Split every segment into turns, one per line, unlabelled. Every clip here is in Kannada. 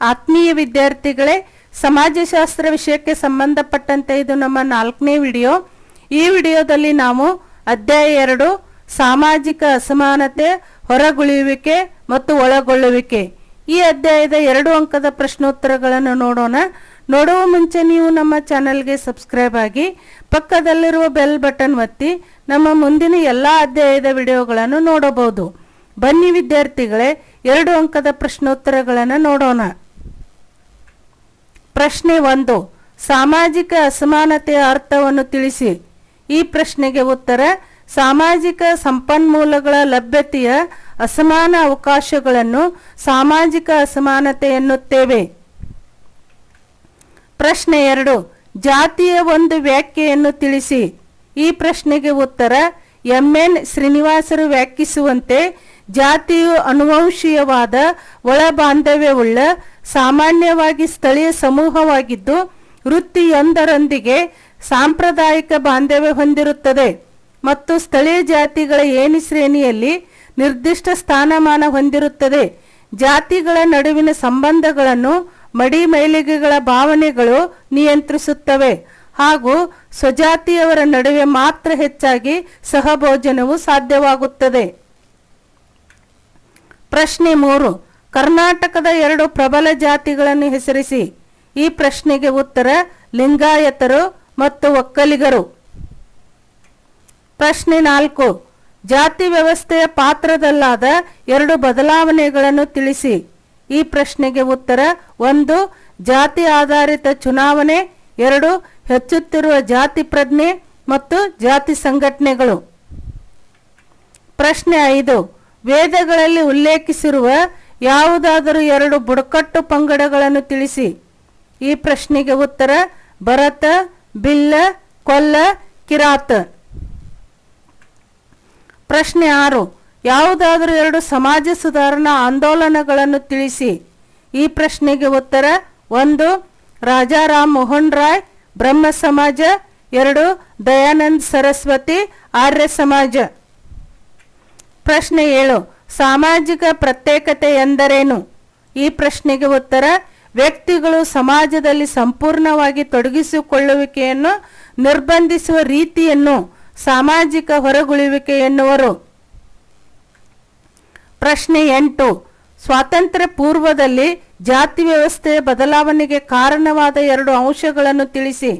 ಆತ್ಮೀಯ ವಿದ್ಯಾರ್ಥಿಗಳೇ, ಸಮಾಜಶಾಸ್ತ್ರ ವಿಷಯಕ್ಕೆ ಸಂಬಂಧಪಟ್ಟಂತೆ ಇದು ನಮ್ಮ ನಾಲ್ಕನೇ ವಿಡಿಯೋ. ಈ ವಿಡಿಯೋದಲ್ಲಿ ನಾವು ಅಧ್ಯಾಯ ಎರಡು, ಸಾಮಾಜಿಕ ಅಸಮಾನತೆ, ಹೊರಗುಳಿಯುವಿಕೆ ಮತ್ತು ಒಳಗೊಳ್ಳುವಿಕೆ. ಈ ಅಧ್ಯಾಯದ ಎರಡು ಅಂಕದ ಪ್ರಶ್ನೋತ್ತರಗಳನ್ನು ನೋಡೋಣ. ನೋಡುವ ಮುಂಚೆ ನೀವು ನಮ್ಮ ಚಾನೆಲ್ಗೆ ಸಬ್ಸ್ಕ್ರೈಬ್ ಆಗಿ, ಪಕ್ಕದಲ್ಲಿರುವ ಬೆಲ್ ಬಟನ್ ಒತ್ತಿ, ನಮ್ಮ ಮುಂದಿನ ಎಲ್ಲ ಅಧ್ಯಾಯದ ವಿಡಿಯೋಗಳನ್ನು ನೋಡಬಹುದು. ಬನ್ನಿ ವಿದ್ಯಾರ್ಥಿಗಳೇ, ಎರಡು ಅಂಕದ ಪ್ರಶ್ನೋತ್ತರಗಳನ್ನು ನೋಡೋಣ. ಪ್ರಶ್ನೆ ಒಂದು. ಸಾಮಾಜಿಕ ಅಸಮಾನತೆಯ ಅರ್ಥವನ್ನು ತಿಳಿಸಿ. ಈ ಪ್ರಶ್ನೆಗೆ ಉತ್ತರ, ಸಾಮಾಜಿಕ ಸಂಪನ್ಮೂಲಗಳ ಲಭ್ಯತೆಯ ಅಸಮಾನ ಅವಕಾಶಗಳನ್ನು ಸಾಮಾಜಿಕ ಅಸಮಾನತೆ ಎನ್ನುತ್ತೇವೆ. ಪ್ರಶ್ನೆ ಎರಡು. ಜಾತಿಯ ಒಂದು ವ್ಯಾಖ್ಯೆಯನ್ನು ತಿಳಿಸಿ. ಈ ಪ್ರಶ್ನೆಗೆ ಉತ್ತರ, ಎಂ ಎನ್ ಶ್ರೀನಿವಾಸರು ವ್ಯಾಖ್ಯಿಸುವಂತೆ ಜಾತಿಯು ಅನುವಂಶೀಯವಾದ ಒಳ ಬಾಂಧವ್ಯವುಳ್ಳ ಸಾಮಾನ್ಯವಾಗಿ ಸ್ಥಳೀಯ ಸಮೂಹವಾಗಿದ್ದು, ವೃತ್ತಿಯೊಂದರೊಂದಿಗೆ ಸಾಂಪ್ರದಾಯಿಕ ಬಾಂಧವ್ಯ ಹೊಂದಿರುತ್ತದೆ ಮತ್ತು ಸ್ಥಳೀಯ ಜಾತಿಗಳ ಏಣಿ ಶ್ರೇಣಿಯಲ್ಲಿ ನಿರ್ದಿಷ್ಟ ಸ್ಥಾನಮಾನ ಹೊಂದಿರುತ್ತದೆ. ಜಾತಿಗಳ ನಡುವಿನ ಸಂಬಂಧಗಳನ್ನು ಮಡಿ ಮೈಲಿಗೆಗಳ ಭಾವನೆಗಳು ನಿಯಂತ್ರಿಸುತ್ತವೆ ಹಾಗೂ ಸ್ವಜಾತಿಯವರ ನಡುವೆ ಮಾತ್ರ ಹೆಚ್ಚಾಗಿ ಸಹಭೋಜನವು ಸಾಧ್ಯವಾಗುತ್ತದೆ. ಪ್ರಶ್ನೆ ಮೂರು. ಕರ್ನಾಟಕದ ಎರಡು ಪ್ರಬಲ ಜಾತಿಗಳನ್ನು ಹೆಸರಿಸಿ. ಈ ಪ್ರಶ್ನೆಗೆ ಉತ್ತರ ಲಿಂಗಾಯತರು ಮತ್ತು ಒಕ್ಕಲಿಗರು. ಪ್ರಶ್ನೆ ನಾಲ್ಕು. ಜಾತಿ ವ್ಯವಸ್ಥೆಯ ಪಾತ್ರದಲ್ಲಾದ ಎರಡು ಬದಲಾವಣೆಗಳನ್ನು ತಿಳಿಸಿ. ಈ ಪ್ರಶ್ನೆಗೆ ಉತ್ತರ ಒಂದು, ಜಾತಿ ಆಧಾರಿತ ಚುನಾವಣೆ, ಎರಡು, ಹೆಚ್ಚುತ್ತಿರುವ ಜಾತಿ ಪ್ರಜ್ಞೆ ಮತ್ತು ಜಾತಿ ಸಂಘಟನೆಗಳು. ಪ್ರಶ್ನೆ ಐದು. ವೇದಗಳಲ್ಲಿ ಉಲ್ಲೇಖಿಸಿರುವ ಯಾವುದಾದರೂ ಎರಡು ಬುಡಕಟ್ಟು ಪಂಗಡಗಳನ್ನು ತಿಳಿಸಿ. ಈ ಪ್ರಶ್ನೆಗೆ ಉತ್ತರ, ಭರತ, ಬಿಲ್ಲ, ಕೊಲ್ಲ, ಕಿರಾತ. ಪ್ರಶ್ನೆ ಆರು, ಯಾವುದಾದರೂ ಎರಡು ಸಮಾಜ ಸುಧಾರಣಾ ಆಂದೋಲನಗಳನ್ನು ತಿಳಿಸಿ. ಈ ಪ್ರಶ್ನೆಗೆ ಉತ್ತರ, ಒಂದು ರಾಜಾರಾಮ್ ಮೋಹನ್ ರಾಯ್, ಬ್ರಹ್ಮ ಸಮಾಜ, ಎರಡು, ದಯಾನಂದ್ ಸರಸ್ವತಿ, ಆರ್ಯ ಸಮಾಜ. ಪ್ರಶ್ನೆ ಏಳು, ಸಾಮಾಜಿಕ ಪ್ರತ್ಯೇಕತೆ ಎಂದರೇನು? ಈ ಪ್ರಶ್ನೆಗೆ ಉತ್ತರ, ವ್ಯಕ್ತಿಗಳು ಸಮಾಜದಲ್ಲಿ ಸಂಪೂರ್ಣವಾಗಿ ತೊಡಗಿಸಿಕೊಳ್ಳುವಿಕೆಯನ್ನು ನಿರ್ಬಂಧಿಸುವ ರೀತಿಯನ್ನು ಸಾಮಾಜಿಕ ಹೊರಗುಳಿಯುವಿಕೆ ಎನ್ನುವರು. ಪ್ರಶ್ನೆ ಎಂಟು, ಸ್ವಾತಂತ್ರ್ಯ ಪೂರ್ವದಲ್ಲಿ ಜಾತಿ ವ್ಯವಸ್ಥೆಯ ಬದಲಾವಣೆಗೆ ಕಾರಣವಾದ ಎರಡು ಅಂಶಗಳನ್ನು ತಿಳಿಸಿ.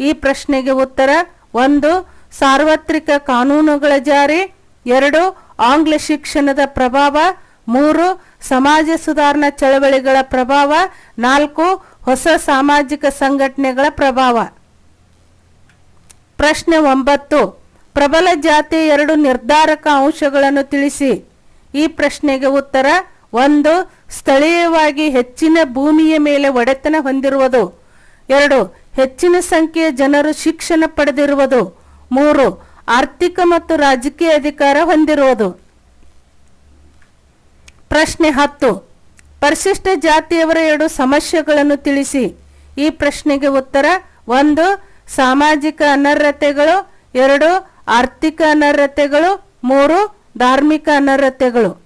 ಈ ಪ್ರಶ್ನೆಗೆ ಉತ್ತರ, ಒಂದು, ಸಾರ್ವತ್ರಿಕ ಕಾನೂನುಗಳ ಜಾರಿ, ಎರಡು ಆಂಗ್ಲ ಶಿಕ್ಷಣದ ಪ್ರಭಾವ, ಮೂರು, ಸಮಾಜ ಸುಧಾರಣಾ ಚಳವಳಿಗಳ ಪ್ರಭಾವ, ನಾಲ್ಕು, ಹೊಸ ಸಾಮಾಜಿಕ ಸಂಘಟನೆಗಳ ಪ್ರಭಾವ. ಪ್ರಶ್ನೆ ಒಂಬತ್ತು, ಪ್ರಬಲ ಜಾತಿ ಎರಡು ನಿರ್ಧಾರಕ ಅಂಶಗಳನ್ನು ತಿಳಿಸಿ. ಈ ಪ್ರಶ್ನೆಗೆ ಉತ್ತರ, ಒಂದು, ಸ್ಥಳೀಯವಾಗಿ ಹೆಚ್ಚಿನ ಭೂಮಿಯ ಮೇಲೆ ಒಡೆತನ ಹೊಂದಿರುವುದು. ಎರಡು, ಹೆಚ್ಚಿನ ಸಂಖ್ಯೆಯ ಜನರು ಶಿಕ್ಷಣ ಪಡೆದಿರುವುದು. ಮೂರು ಆರ್ಥಿಕ ಮತ್ತು ರಾಜಕೀಯ ಅಧಿಕಾರ ಹೊಂದಿರುವುದು. ಪ್ರಶ್ನೆ ಹತ್ತು. ಪರಿಶಿಷ್ಟ ಜಾತಿಯವರ ಎರಡು ಸಮಸ್ಯೆಗಳನ್ನು ತಿಳಿಸಿ. ಈ ಪ್ರಶ್ನೆಗೆ ಉತ್ತರ, ಒಂದು, ಸಾಮಾಜಿಕ ಅನರ್ಹತೆಗಳು, ಎರಡು, ಆರ್ಥಿಕ ಅನರ್ಹತೆಗಳು, ಮೂರು, ಧಾರ್ಮಿಕ ಅನರ್ಹತೆಗಳು.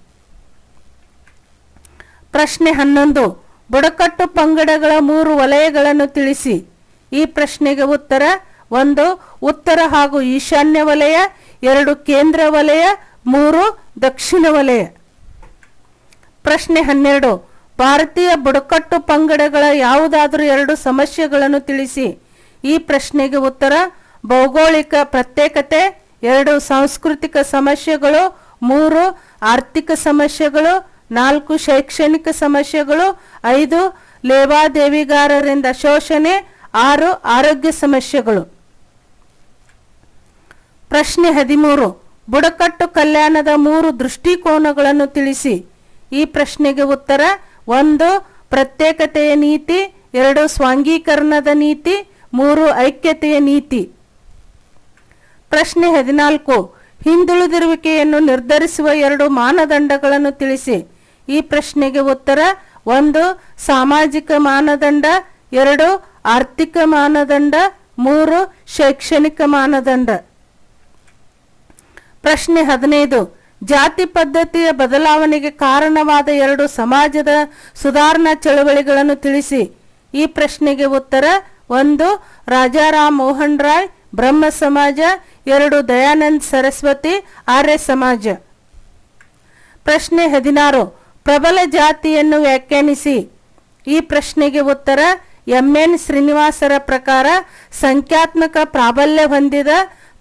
ಪ್ರಶ್ನೆ ಹನ್ನೊಂದು. ಬುಡಕಟ್ಟು ಪಂಗಡಗಳ ಮೂರು ವಲಯಗಳನ್ನು ತಿಳಿಸಿ. ಈ ಪ್ರಶ್ನೆಗೆ ಉತ್ತರ ಒಂದು, ಉತ್ತರ ಹಾಗೂ ಈಶಾನ್ಯ ವಲಯ, ಎರಡು, ಕೇಂದ್ರ ವಲಯ, ಮೂರು, ದಕ್ಷಿಣ ವಲಯ. ಪ್ರಶ್ನೆ ಹನ್ನೆರಡು, ಭಾರತೀಯ ಬುಡಕಟ್ಟು ಪಂಗಡಗಳ ಯಾವುದಾದರೂ ಎರಡು ಸಮಸ್ಯೆಗಳನ್ನು ತಿಳಿಸಿ. ಈ ಪ್ರಶ್ನೆಗೆ ಉತ್ತರ, ಭೌಗೋಳಿಕ ಪ್ರತ್ಯೇಕತೆ, ಎರಡು ಸಾಂಸ್ಕೃತಿಕ ಸಮಸ್ಯೆಗಳು, ಮೂರು, ಆರ್ಥಿಕ ಸಮಸ್ಯೆಗಳು, ನಾಲ್ಕು ಶೈಕ್ಷಣಿಕ ಸಮಸ್ಯೆಗಳು, ಐದು, ಲೇವಾದೇವಿಗಾರರಿಂದ ಶೋಷಣೆ, ಆರು, ಆರೋಗ್ಯ ಸಮಸ್ಯೆಗಳು. ಪ್ರಶ್ನೆ ಹದಿಮೂರು. ಬುಡಕಟ್ಟು ಕಲ್ಯಾಣದ ಮೂರು ದೃಷ್ಟಿಕೋನಗಳನ್ನು ತಿಳಿಸಿ. ಈ ಪ್ರಶ್ನೆಗೆ ಉತ್ತರ, ಒಂದು, ಪ್ರತ್ಯೇಕತೆಯ ನೀತಿ, ಎರಡು, ಸ್ವಾಂಗೀಕರಣದ ನೀತಿ, ಮೂರು, ಐಕ್ಯತೆಯ ನೀತಿ. ಪ್ರಶ್ನೆ ಹದಿನಾಲ್ಕು. ಹಿಂದುಳಿದಿರುವಿಕೆಯನ್ನು ನಿರ್ಧರಿಸುವ ಎರಡು ಮಾನದಂಡಗಳನ್ನು ತಿಳಿಸಿ. ಈ ಪ್ರಶ್ನೆಗೆ ಉತ್ತರ, ಒಂದು, ಸಾಮಾಜಿಕ ಮಾನದಂಡ, ಎರಡು, ಆರ್ಥಿಕ ಮಾನದಂಡ, ಮೂರು, ಶೈಕ್ಷಣಿಕ ಮಾನದಂಡ. ಪ್ರಶ್ನೆ ಹದಿನೈದು. ಜಾತಿ ಪದ್ಧತಿಯ ಬದಲಾವಣೆಗೆ ಕಾರಣವಾದ ಎರಡು ಸಮಾಜದ ಸುಧಾರಣಾ ಚಳವಳಿಗಳನ್ನು ತಿಳಿಸಿ. ಈ ಪ್ರಶ್ನೆಗೆ ಉತ್ತರ, ಒಂದು, ರಾಜಾರಾಮ್ ಮೋಹನ್ ರಾಯ್, ಬ್ರಹ್ಮ ಸಮಾಜ, ಎರಡು, ದಯಾನಂದ್ ಸರಸ್ವತಿ, ಆರ್ಯ ಸಮಾಜ. ಪ್ರಶ್ನೆ ಹದಿನಾರು. ಪ್ರಬಲ ಜಾತಿಯನ್ನು ವ್ಯಾಖ್ಯಾನಿಸಿ. ಈ ಪ್ರಶ್ನೆಗೆ ಉತ್ತರ ಎಂಎನ್ ಶ್ರೀನಿವಾಸರ ಪ್ರಕಾರ ಸಂಖ್ಯಾತ್ಮಕ ಪ್ರಾಬಲ್ಯ ಹೊಂದಿದ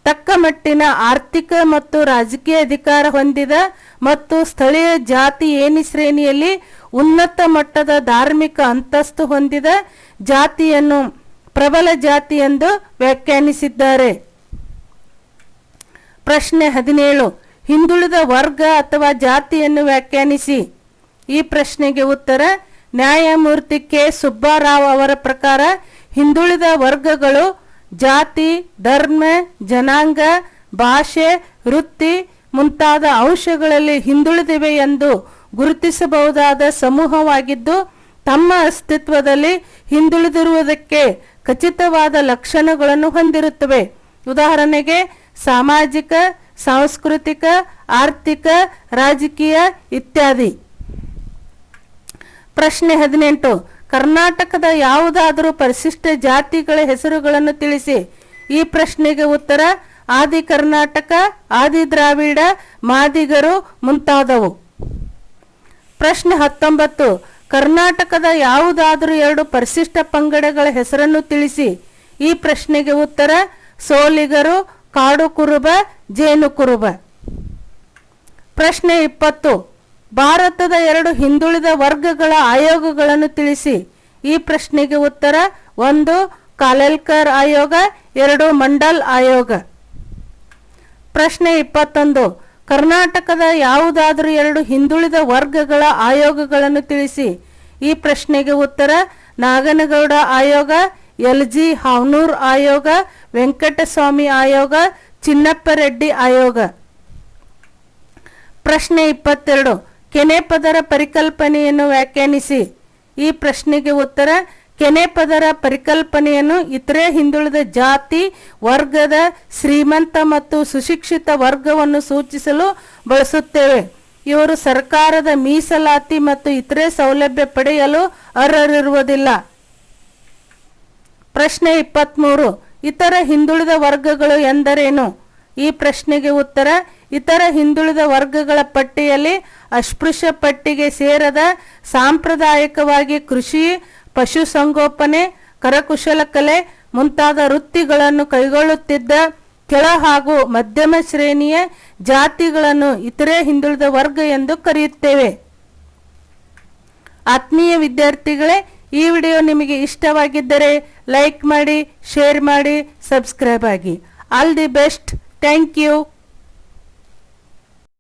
ತಕ್ಕ ಮಟ್ಟಿನ ಆರ್ಥಿಕ ಮತ್ತು ರಾಜಕೀಯ ಅಧಿಕಾರ ಹೊಂದಿದ ಮತ್ತು ಸ್ಥಳೀಯ ಜಾತಿ ಏನಿ ಶ್ರೇಣಿಯಲ್ಲಿ ಉನ್ನತ ಮಟ್ಟದ ಧಾರ್ಮಿಕ ಅಂತಸ್ತು ಹೊಂದಿದ ಜಾತಿಯನ್ನು ಪ್ರಬಲ ಜಾತಿ ಎಂದು ವ್ಯಾಖ್ಯಾನಿಸಿದ್ದಾರೆ. ಪ್ರಶ್ನೆ ಹದಿನೇಳು, ಹಿಂದುಳಿದ ವರ್ಗ ಅಥವಾ ಜಾತಿಯನ್ನು ವ್ಯಾಖ್ಯಾನಿಸಿ. ಈ ಪ್ರಶ್ನೆಗೆ ಉತ್ತರ, ನ್ಯಾಯಮೂರ್ತಿ ಕೆ. ಸುಬ್ಬಾರಾವ್ ಅವರ ಪ್ರಕಾರ ಹಿಂದುಳಿದ ವರ್ಗಗಳು ಜಾತಿ, ಧರ್ಮ, ಜನಾಂಗ, ಭಾಷೆ, ವೃತ್ತಿ ಮುಂತಾದ ಅಂಶಗಳಲ್ಲಿ ಹಿಂದುಳಿದಿವೆ ಎಂದು ಗುರುತಿಸಬಹುದಾದ ಸಮೂಹವಾಗಿದ್ದು, ತಮ್ಮ ಅಸ್ತಿತ್ವದಲ್ಲಿ ಹಿಂದುಳಿದಿರುವುದಕ್ಕೆ ಖಚಿತವಾದ ಲಕ್ಷಣಗಳನ್ನು ಹೊಂದಿರುತ್ತವೆ. ಉದಾಹರಣೆಗೆ, ಸಾಮಾಜಿಕ, ಸಾಂಸ್ಕೃತಿಕ, ಆರ್ಥಿಕ, ರಾಜಕೀಯ ಇತ್ಯಾದಿ. ಪ್ರಶ್ನೆ ಹದಿನೆಂಟು. ಕರ್ನಾಟಕದ ಯಾವುದಾದರೂ ಪರಿಶಿಷ್ಟ ಜಾತಿಗಳ ಹೆಸರುಗಳನ್ನು ತಿಳಿಸಿ ಈ ಪ್ರಶ್ನೆಗೆ ಉತ್ತರ ಆದಿ ಕರ್ನಾಟಕ, ಆದಿ ದ್ರಾವಿಡ, ಮಾದಿಗರು ಮುಂತಾದವು. ಪ್ರಶ್ನೆ ಹತ್ತೊಂಬತ್ತು. ಕರ್ನಾಟಕದ ಯಾವುದಾದರೂ ಎರಡು ಪರಿಶಿಷ್ಟ ಪಂಗಡಗಳ ಹೆಸರನ್ನು ತಿಳಿಸಿ ಈ ಪ್ರಶ್ನೆಗೆ ಉತ್ತರ ಸೋಲಿಗರು ಕಾಡು ಕುರುಬ ಜೇನು ಕುರುಬ ಪ್ರಶ್ನೆ ಇಪ್ಪತ್ತು. ಭಾರತದ ಎರಡು ಹಿಂದುಳಿದ ವರ್ಗಗಳ ಆಯೋಗಗಳನ್ನು ತಿಳಿಸಿ. ಈ ಪ್ರಶ್ನೆಗೆ ಉತ್ತರ, ಒಂದು ಕಾಲೆಲ್ಕರ್ ಆಯೋಗ, ಎರಡು ಮಂಡಲ್ ಆಯೋಗ. ಪ್ರಶ್ನೆ ಇಪ್ಪತ್ತೊಂದು, ಕರ್ನಾಟಕದ ಯಾವುದಾದರೂ ಎರಡು ಹಿಂದುಳಿದ ವರ್ಗಗಳ ಆಯೋಗಗಳನ್ನು ತಿಳಿಸಿ. ಈ ಪ್ರಶ್ನೆಗೆ ಉತ್ತರ, ನಾಗನಗೌಡ ಆಯೋಗ ಎಲ್ ಜಿ ಹಾವ್ನೂರ್ ಆಯೋಗ, ವೆಂಕಟಸ್ವಾಮಿ ಆಯೋಗ, ಚಿನ್ನಪ್ಪ ರೆಡ್ಡಿ ಆಯೋಗ. ಪ್ರಶ್ನೆ ಇಪ್ಪತ್ತೆರಡು ಕೆನೆ ಪದರ ಪರಿಕಲ್ಪನೆಯನ್ನು ವ್ಯಾಖ್ಯಾನಿಸಿ. ಈ ಪ್ರಶ್ನೆಗೆ ಉತ್ತರ, ಕೆನೆಪದರ ಪರಿಕಲ್ಪನೆಯನ್ನು ಇತರೆ ಹಿಂದುಳಿದ ಜಾತಿ, ವರ್ಗದ ಶ್ರೀಮಂತ ಮತ್ತು ಸುಶಿಕ್ಷಿತ ವರ್ಗವನ್ನು ಸೂಚಿಸಲು ಬಳಸುತ್ತೇವೆ. ಇವರು ಸರ್ಕಾರದ ಮೀಸಲಾತಿ ಮತ್ತು ಇತರೆ ಸೌಲಭ್ಯ ಪಡೆಯಲು ಅರ್ಹರಿರುವುದಿಲ್ಲ. ಪ್ರಶ್ನೆ ಇಪ್ಪತ್ತ್ಮೂರು ಇತರ ಹಿಂದುಳಿದ ವರ್ಗಗಳು ಎಂದರೇನು? ಈ ಪ್ರಶ್ನೆಗೆ ಉತ್ತರ, ಇತರ ಹಿಂದುಳಿದ ವರ್ಗಗಳ ಪಟ್ಟಿಯಲ್ಲಿ ಅಸ್ಪೃಶ್ಯ ಪಟ್ಟಿಗೆ ಸೇರದ ಸಾಂಪ್ರದಾಯಿಕವಾಗಿ ಕೃಷಿ, ಪಶುಸಂಗೋಪನೆ ಕರಕುಶಲಕಲೆ ಮುಂತಾದ ವೃತ್ತಿಗಳನ್ನು ಕೈಗೊಳ್ಳುತ್ತಿದ್ದ ಕೆಳ ಹಾಗೂ ಮಧ್ಯಮ ಶ್ರೇಣಿಯ ಜಾತಿಗಳನ್ನು ಇತರೆ ಹಿಂದುಳಿದ ವರ್ಗ ಎಂದು ಕರೆಯುತ್ತೇವೆ. ಆತ್ಮೀಯ ವಿದ್ಯಾರ್ಥಿಗಳೇ, ಈ ವಿಡಿಯೋ ನಿಮಗೆ ಇಷ್ಟವಾಗಿದ್ದರೆ ಲೈಕ್ ಮಾಡಿ, ಶೇರ್ ಮಾಡಿ, ಸಬ್ಸ್ಕ್ರೈಬ್ ಆಗಿ. All the best. Thank you.